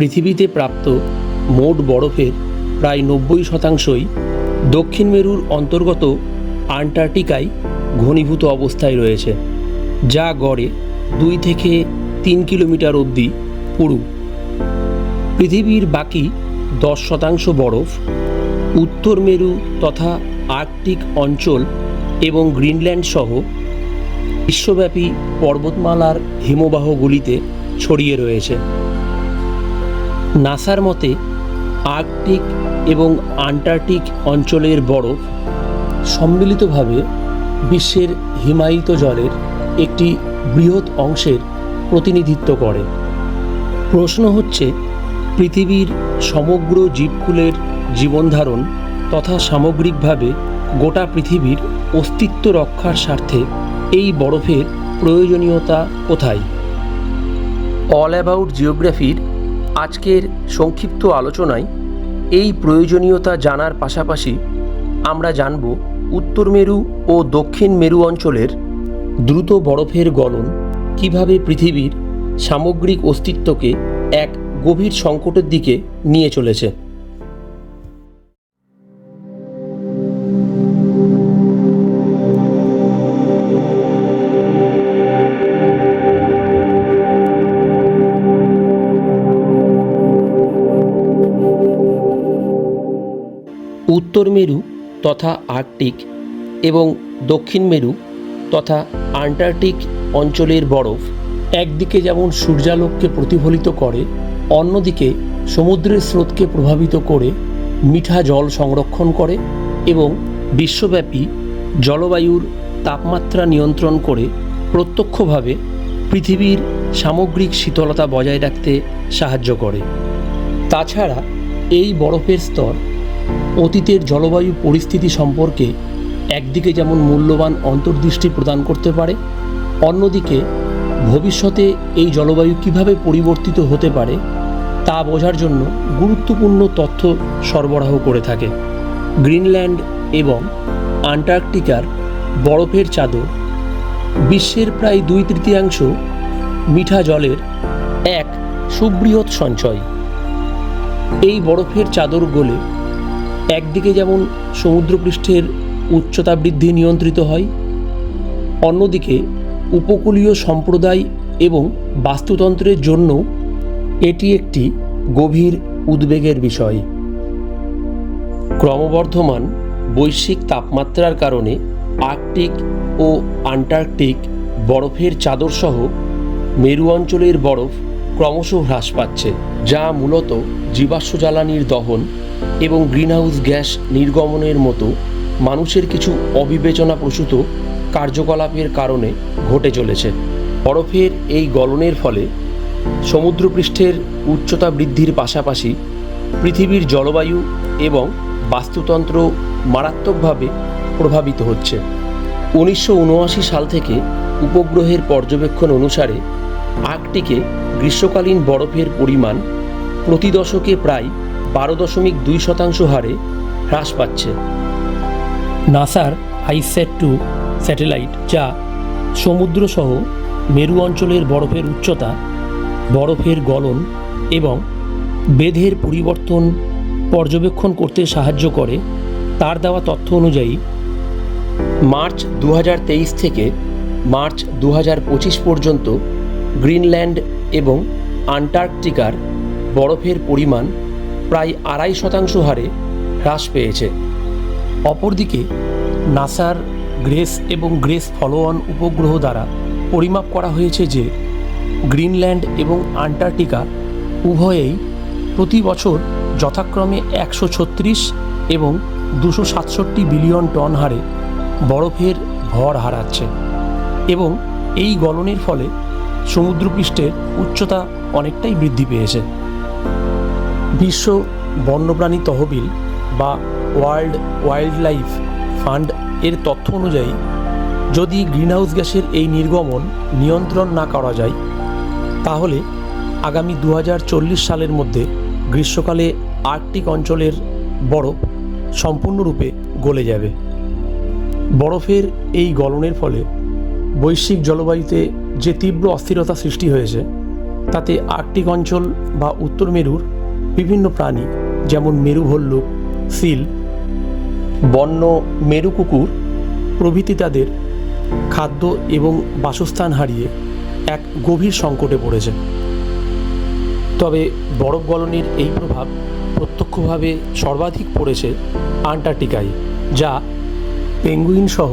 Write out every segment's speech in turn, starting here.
পৃথিবীতে প্রাপ্ত মোট বরফের প্রায় নব্বই শতাংশই দক্ষিণ মেরুর অন্তর্গত আন্টার্কটিকায় ঘনীভূত অবস্থায় রয়েছে, যা গড়ে দুই থেকে তিন কিলোমিটার অবধি পুরু। পৃথিবীর বাকি দশ শতাংশ বরফ উত্তর মেরু তথা আর্কটিক অঞ্চল এবং গ্রিনল্যান্ড সহ বিশ্বব্যাপী পর্বতমালার হিমবাহগুলিতে ছড়িয়ে রয়েছে। নাসার মতে আর্কটিক এবং আন্টার্কটিক অঞ্চলের বরফ সম্মিলিতভাবে বিশ্বের হিমায়িত জলের একটি বৃহৎ অংশের প্রতিনিধিত্ব করে। প্রশ্ন হচ্ছে, পৃথিবীর সমগ্র জীবকুলের জীবনধারণ তথা সামগ্রিকভাবে গোটা পৃথিবীর অস্তিত্ব রক্ষার স্বার্থে এই বরফের প্রয়োজনীয়তা কোথায়? অল অ্যাবাউট জিওগ্রাফির আজকের সংক্ষিপ্ত আলোচনায় এই প্রয়োজনীয়তা জানার পাশাপাশি আমরা জানব উত্তর মেরু ও দক্ষিণ মেরু অঞ্চলের দ্রুত বরফের গলন কীভাবে পৃথিবীর সামগ্রিক অস্তিত্বকে এক গভীর সংকটের দিকে নিয়ে চলেছে। উত্তর মেরু তথা আর্কটিক এবং দক্ষিণ মেরু তথা আন্টার্কটিক অঞ্চলের বরফ একদিকে যেমন সূর্যালোককে প্রতিফলিত করে, অন্যদিকে সমুদ্রের স্রোতকে প্রভাবিত করে, মিঠা জল সংরক্ষণ করে এবং বিশ্বব্যাপী জলবায়ুর তাপমাত্রা নিয়ন্ত্রণ করে প্রত্যক্ষভাবে পৃথিবীর সামগ্রিক শীতলতা বজায় রাখতে সাহায্য করে। তাছাড়া এই বরফের স্তর অতীতের জলবায়ু পরিস্থিতি সম্পর্কে একদিকে যেমন মূল্যবান অন্তর্দৃষ্টি প্রদান করতে পারে, অন্যদিকে ভবিষ্যতে এই জলবায়ু কীভাবে পরিবর্তিত হতে পারে তা বোঝার জন্য গুরুত্বপূর্ণ তথ্য সরবরাহ করে থাকে। গ্রিনল্যান্ড এবং আন্টার্কটিকার বরফের চাদর বিশ্বের প্রায় দুই তৃতীয়াংশ মিঠা জলের এক সুবৃহৎ সঞ্চয়। এই বরফের চাদর গলে একদিকে যেমন সমুদ্রপৃষ্ঠের উচ্চতা বৃদ্ধি নিয়ন্ত্রিত হয়, অন্যদিকে উপকূলীয় সম্প্রদায় এবং বাস্তুতন্ত্রের জন্য এটি একটি গভীর উদ্বেগের বিষয়। ক্রমবর্ধমান বৈশ্বিক তাপমাত্রার কারণে আর্কটিক ও আন্টার্কটিক বরফের চাদরসহ মেরু অঞ্চলের বরফ ক্রমশ হ্রাস পাচ্ছে, যা মূলত জীবাশ্ম জ্বালানির দহন এবং গ্রিনহাউস গ্যাস নির্গমনের মতো মানুষের কিছু অবিবেচনাপ্রসূত কার্যকলাপের কারণে ঘটে চলেছে। বরফের এই গলনের ফলে সমুদ্রপৃষ্ঠের উচ্চতা বৃদ্ধির পাশাপাশি পৃথিবীর জলবায়ু এবং বাস্তুতন্ত্র মারাত্মকভাবে প্রভাবিত হচ্ছে। উনিশশো উনআশি সাল থেকে উপগ্রহের পর্যবেক্ষণ অনুসারে আর্কটিকে গ্রীষ্মকালীন বরফের পরিমাণ প্রতি দশকে প্রায় বারো দশমিক দুই শতাংশ হারে হ্রাস পাচ্ছে। নাসার আইসেট টু স্যাটেলাইট যা সমুদ্রসহ মেরু অঞ্চলের বরফের উচ্চতা, বরফের গলন এবং বেধের পরিবর্তন পর্যবেক্ষণ করতে সাহায্য করে, তার দেওয়া তথ্য অনুযায়ী মার্চ দু হাজার তেইশ থেকে মার্চ দু হাজার পঁচিশ পর্যন্ত গ্রিনল্যান্ড এবং আন্টার্কটিকার বরফের পরিমাণ প্রায় আড়াই শতাংশ হারে হ্রাস পেয়েছে। অপরদিকে, নাসার গ্রেস এবং গ্রেস ফলোঅন উপগ্রহ দ্বারা পরিমাপ করা হয়েছে যে, গ্রিনল্যান্ড এবং আন্টার্কটিকা উভয়েই প্রতি বছর যথাক্রমে একশো ছত্রিশ এবং দুশো সাতষট্টি বিলিয়ন টন হারে বরফের ভর হারাচ্ছে এবং এই গলনের ফলে সমুদ্রপৃষ্ঠের উচ্চতা অনেকটাই বৃদ্ধি পেয়েছে। বিশ্ব বন্যপ্রাণী তহবিল বা ওয়ার্ল্ড ওয়াইল্ড লাইফ ফান্ড এর তথ্য অনুযায়ী, যদি গ্রিনহাউস গ্যাসের এই নির্গমন নিয়ন্ত্রণ না করা যায়, তাহলে আগামী দু হাজার চল্লিশ সালের মধ্যে গ্রীষ্মকালে আর্কটিক অঞ্চলের বরফ সম্পূর্ণরূপে গলে যাবে। বরফের এই গলনের ফলে বৈশ্বিক জলবায়ুতে যে তীব্র অস্থিরতা সৃষ্টি হয়েছে, তাতে আর্কটিক অঞ্চল বা উত্তর মেরুর বিভিন্ন প্রাণী, যেমন মেরু ভল্লুক সিল, বন্য মেরু কুকুর প্রভৃতি তাদের খাদ্য এবং বাসস্থান হারিয়ে এক গভীর সংকটে পড়েছে। তবে বরফ গলনের এই প্রভাব প্রত্যক্ষভাবে সর্বাধিক পড়েছে আন্টার্কটিকায়, যা পেঙ্গুইন সহ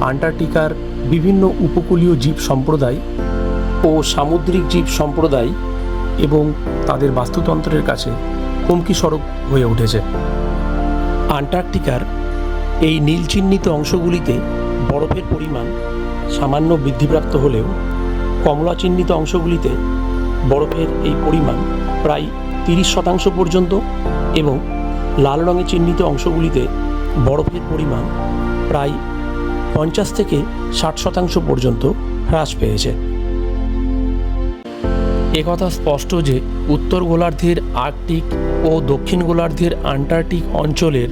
আন্টার্কটিকার বিভিন্ন উপকূলীয় জীব সম্প্রদায় ও সামুদ্রিক জীব সম্প্রদায় এবং তাদের বাস্তুতন্ত্রের কাছে হুমকি স্বরূপ হয়ে উঠেছে। আন্টার্কটিকার এই নীল চিহ্নিত অংশগুলিতে বরফের পরিমাণ সামান্য বৃদ্ধিপ্রাপ্ত হলেও কমলা চিহ্নিত অংশগুলিতে বরফের এই পরিমাণ প্রায় তিরিশ শতাংশ পর্যন্ত এবং লাল রঙে চিহ্নিত অংশগুলিতে বরফের পরিমাণ প্রায় পঞ্চাশ থেকে ষাট শতাংশ পর্যন্ত হ্রাস পেয়েছে। একথা স্পষ্ট যে উত্তর গোলার্ধের আর্কটিক ও দক্ষিণ গোলার্ধের আন্টার্কটিক অঞ্চলের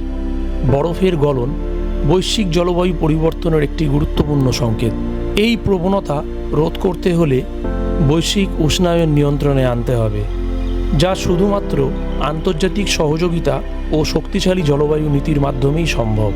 বরফের গলন বৈশ্বিক জলবায়ু পরিবর্তনের একটি গুরুত্বপূর্ণ সংকেত। এই প্রবণতা রোধ করতে হলে বৈশ্বিক উষ্ণায়ন নিয়ন্ত্রণে আনতে হবে, যা শুধুমাত্র আন্তর্জাতিক সহযোগিতা ও শক্তিশালী জলবায়ু নীতির মাধ্যমেই সম্ভব।